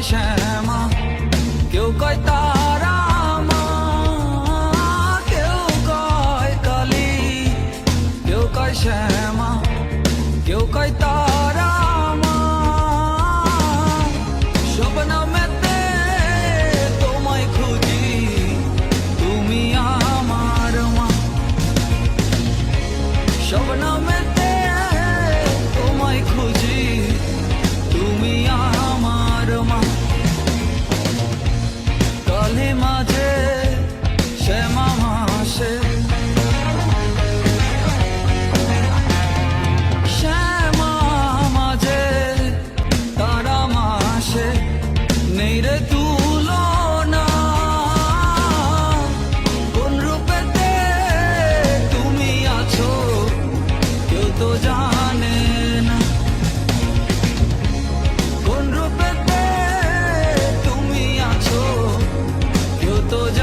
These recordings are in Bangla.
কয় শ্যামা। কেউ কয় তারা কেউ কয় কালী কেউ কয় শ্যামা কেউ কয় তারা तो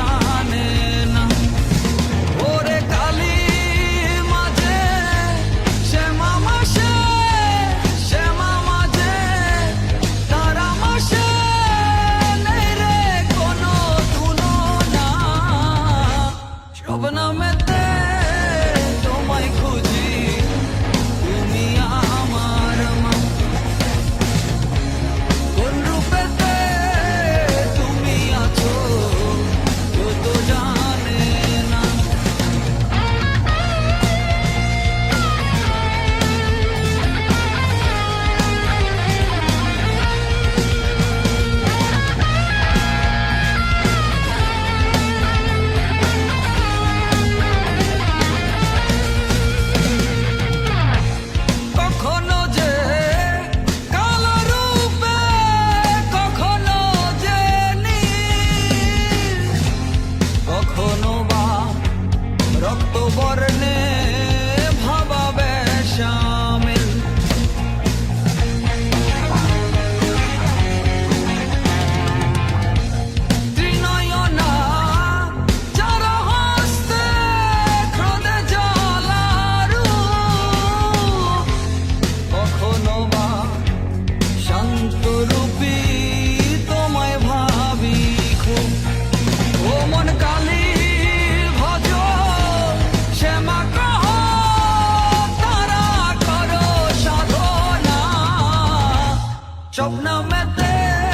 Chop now, mate.